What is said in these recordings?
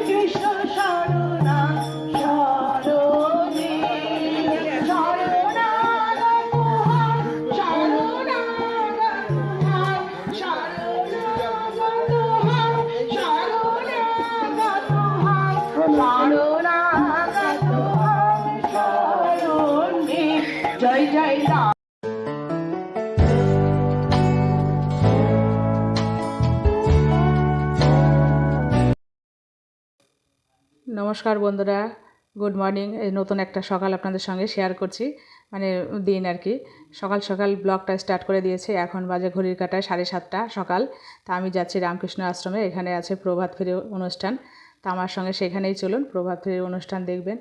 কৃষ্ণ শরণা নমস্কার বন্ধুরা, good morning. এই নতুন একটা সকাল আপনাদের সঙ্গে শেয়ার করছি মানে দিন আর কি। সকাল সকাল ব্লগটা স্টার্ট করে দিয়েছে, এখন বাজে ঘড়ির কাটায় সাড়ে সাতটা সকাল। তা আমি যাচ্ছি রামকৃষ্ণ আশ্রমে, এখানে আছে প্রভাত ফেরি অনুষ্ঠান। তা আমার সঙ্গে সেখানেই চলুন, প্রভাত ফেরির অনুষ্ঠান দেখবেন।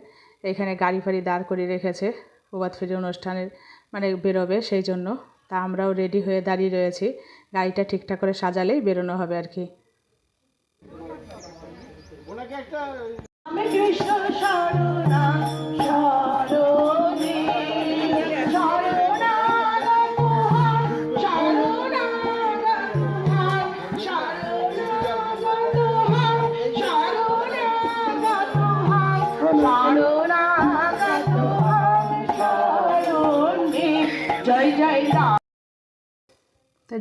এখানে গাড়ি ফাড়ি দাঁড় করিয়ে রেখেছে প্রভাত ফেরি অনুষ্ঠানের মানে বেরোবে সেই জন্য। তা আমরাও রেডি হয়ে দাঁড়িয়ে রয়েছি, গাড়িটা ঠিকঠাক করে সাজালেই বেরোনো হবে আর কি।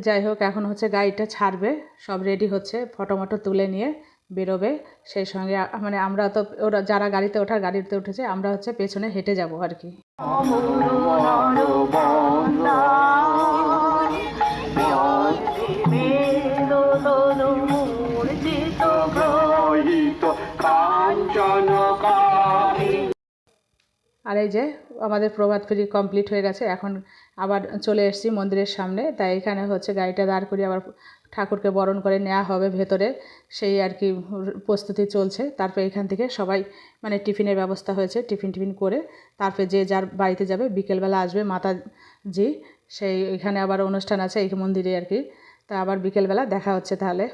যাই হোক এখন হচ্ছে গাড়িটা ছাড়বে সব রেডি হচ্ছে ফটো মটো তুলে নিয়ে। বেরোবে, সেই সঙ্গে মানে আমরা তো, ওরা যারা গাড়িতে ওঠার গাড়িতে উঠেছে, আমরা হচ্ছে পেছনে হেঁটে যাব আর কি। আর এই যে, আমাদের প্রভাত ফেরি কমপ্লিট হয়ে গেছে, এখন আবার চলে এসেছি মন্দিরের সামনে, তাই এখানে হচ্ছে গাড়িটা দাঁড় করিয়ে আবার ঠাকুরকে বরণ করে নেওয়া হবে ভেতরে। সেই আর কি প্রস্তুতি চলছে। তারপর এখান থেকে সবাই মানে টিফিনের ব্যবস্থা হয়েছে টিফিন টিফিন করে তারপরে যে যার বাড়িতে যাবে বিকেলবেলা আসবে মাতাজি। সেই এখানে আবার অনুষ্ঠান আছে এই মন্দিরে আর কি। তা আবার বিকেলবেলা দেখা হচ্ছে তাহলে।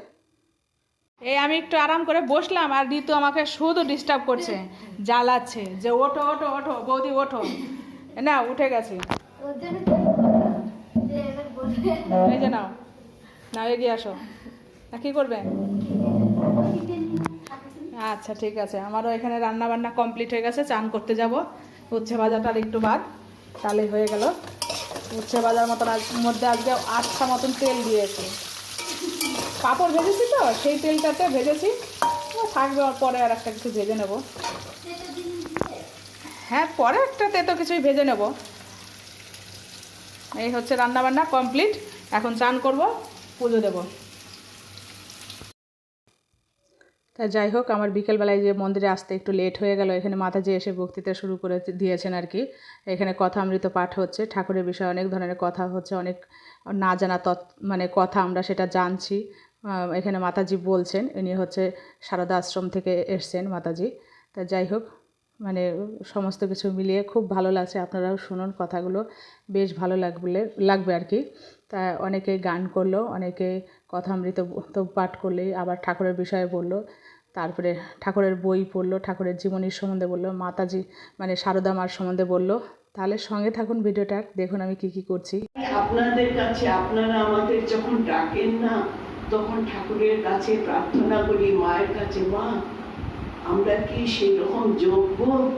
এই আমি একটু আরাম করে বসলাম আর ঋতু আমাকে শুধু ডিস্টার্ব করছে জ্বালাচ্ছে যে ওঠো ওঠো ওঠো বৌদি ওঠো। না উঠে গেছে। এই যে নাও। নাও এগিয়ে আসো। না, কি করবে? আচ্ছা ঠিক আছে। আমারও এখানে রান্না বান্না কমপ্লিট হয়ে গেছে, চান করতে যাব। উচ্ছে ভাজাটার একটু বাদ তাহলে হয়ে গেল। উচ্ছে ভাজার মতন মধ্যে আজকে আটটা মতন তেল দিয়েছি। পাঁপড় ভেজেছি তো, সেই তেলটাতে ভেজেছি। থাকবে পরে আর একটা কিছু ভেজে নেব। হ্যাঁ পরে একটা তেতো কিছুই ভেজে নেব। এই হচ্ছে রান্নাবান্না কমপ্লিট। এখন চান করব। পুজো দেব। তা যাই হোক, আমার বিকেলবেলায় যে মন্দিরে আসতে একটু লেট হয়ে গেল, এখানে মাতাজি এসে বক্তৃতা শুরু করে দিয়েছেন আর কি। এখানে কথামৃত পাঠ হচ্ছে, ঠাকুরের বিষয়ে অনেক ধরনের কথা হচ্ছে, অনেক না জানা তৎ মানে কথা আমরা সেটা জানছি। এখানে মাতাজি বলছেন, ইনি হচ্ছে সারদা আশ্রম থেকে এসছেন মাতাজি। তা যাই হোক মানে সমস্ত কিছু মিলিয়ে খুব ভালো লাগছে আপনারাও শুনুন কথাগুলো। বেশ ভালো লাগবে লাগবে আর কি। তা অনেকে গান করল, অনেকে কথামৃত তো পাঠ করলে আবার ঠাকুরের বিষয়ে বলল, তারপরে ঠাকুরের বই পড়ল, ঠাকুরের জীবনীর সম্বন্ধে বলল, মাতাজি মানে সারদা মার সম্বন্ধে বলল। তাহলে সঙ্গে থাকুন ভিডিওটার দেখুন আমি কি কি করছি। আপনাদের কাছে, আপনারা আমাদের যখন ডাকেন না, তখন ঠাকুরের কাছে প্রার্থনা করি, মায়ের কাছে, মা আমরা কি সেই রকম যোগ্য?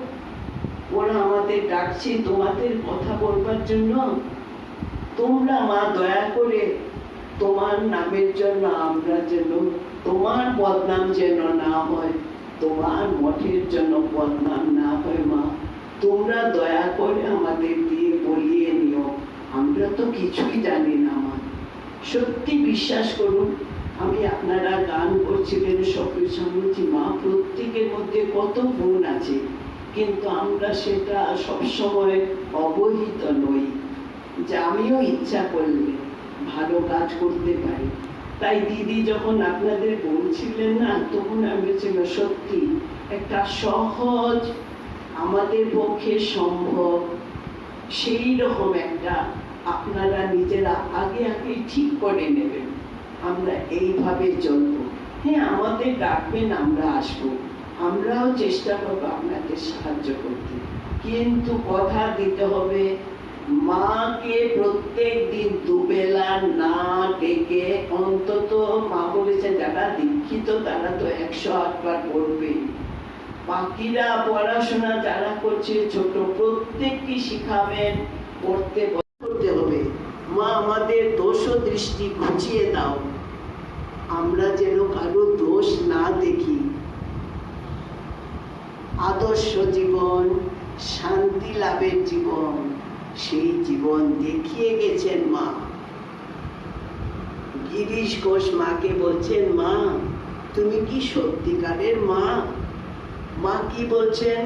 ওরা আমাদের ডাকছে তোমাদের কথা বলবার জন্য। তোমরা মা, দয়া করে তোমার নামের জন্য আমরা যেন, তোমার বদনাম যেন না হয়, তোমার মঠের জন্য বদনাম না হয় মা। তোমরা দয়া করে আমাদের দিয়ে বলিয়ে নিও। আমরা তো কিছুই জানি না মা। সত্যি বিশ্বাস করুন আমি আপনারা গান করছিলেন সবের শুনেছি মা প্রত্যেকের মধ্যে কত গুণ আছে। কিন্তু আমরা সেটা সবসময় অবহিত নই। যে আমিও ইচ্ছা করলে ভালো কাজ করতে পারি। তাই দিদি যখন আপনাদের বলছিলেন না, তখন আমি ছিল সত্যি, একটা সহজ আমাদের পক্ষে সম্ভব। সেই রকম একটা আপনারা নিজেরা আগে আগে ঠিক করে নেবেন। আমরা এইভাবে চলবো। হ্যাঁ আমাদের ডাকবেন, আমরা আসব। আমরাও চেষ্টা করব আপনাকে সাহায্য করতে। কিন্তু কথা দিতে হবে, মাকে প্রত্যেক দিন দুবেলা না ডেকে অন্তত মা বলেছেন যারা দীক্ষিত তারা তো একশো আটবার পড়বে বাকিরা পড়াশোনা যারা করছে, ছোট প্রত্যেককে শিখাবেন, পড়তে করতে হবে। মা, আমাদের দোষ দৃষ্টি ঘুচিয়ে দাও। আমরা যেন কারও দোষ না দেখি। আদর্শ জীবন, শান্তি লাভের জীবন, সেই জীবন দেখিয়ে গেছেন মা। গিরিশ ঘোষ মাকে বলছেন, মা, তুমি কি সত্যিকারের মা? মা কি বলছেন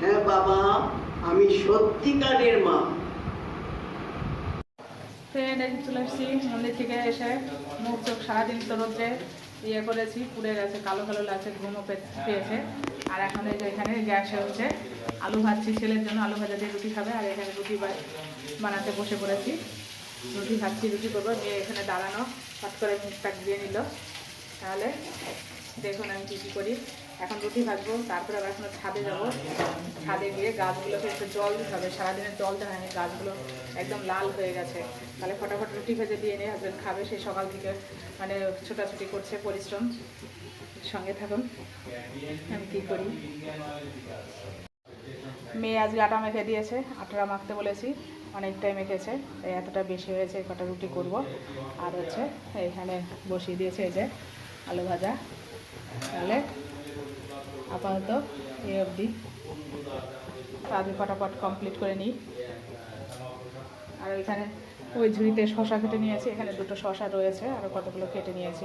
হ্যাঁ বাবা, আমি সত্যিকারের মা। ফ্রেন্ড এই চলে এসেছি মন্দির থেকে এসে মুখ চোখ সারাদিন তো রোদ্রে ইয়ে করেছি, পুড়ে গেছে, কালো কালো লাগছে, ঘুমও পেয়েছে। আর এখন এই যে এখানে গ্যাসে হচ্ছে, আলু ভাজছি, ছেলের জন্য আলু ভাজা দিয়ে রুটি খাবে, আর এখানে রুটি বানাতে বসে পড়েছি। রুটি ভাজছি রুটি করব মেয়ে এখানে দাঁড়ানো হট করে মুখ দিয়ে নিল। তাহলে দেখুন আমি কী কী করি। এখন রুটি ভাজবো, তারপরে আবার এখনও ছাদে যাব। ছাদে গিয়ে গাছগুলোকে একটু জল দিতে হবে। সারাদিনের জল দেয় না গাছগুলো একদম লাল হয়ে গেছে। তাহলে ফটাফট রুটি ভেজে দিয়ে নিয়ে হাজবেন্ড খাবে। সেই সকাল থেকে মানে ছোটাছুটি করছে, পরিশ্রম। সঙ্গে থাকুন। আমি কী করি? মেয়ে আজকে আটা মেখে দিয়েছে। আটা মাখতে বলেছি। অনেকটাই মেখেছে। তাই এতটা বেশি হয়েছে কটা রুটি করব। আর হচ্ছে এইখানে বসিয়ে দিয়েছে এই যে আলু ভাজা। আপাতত এই অবধি। আমি ফটাফট কমপ্লিট করে নিই। আর ওইখানে ওই ঝুড়িতে শশা কেটে নিয়েছি, এখানে দুটো শশা রয়েছে, আর কতগুলো কেটে নিয়েছি।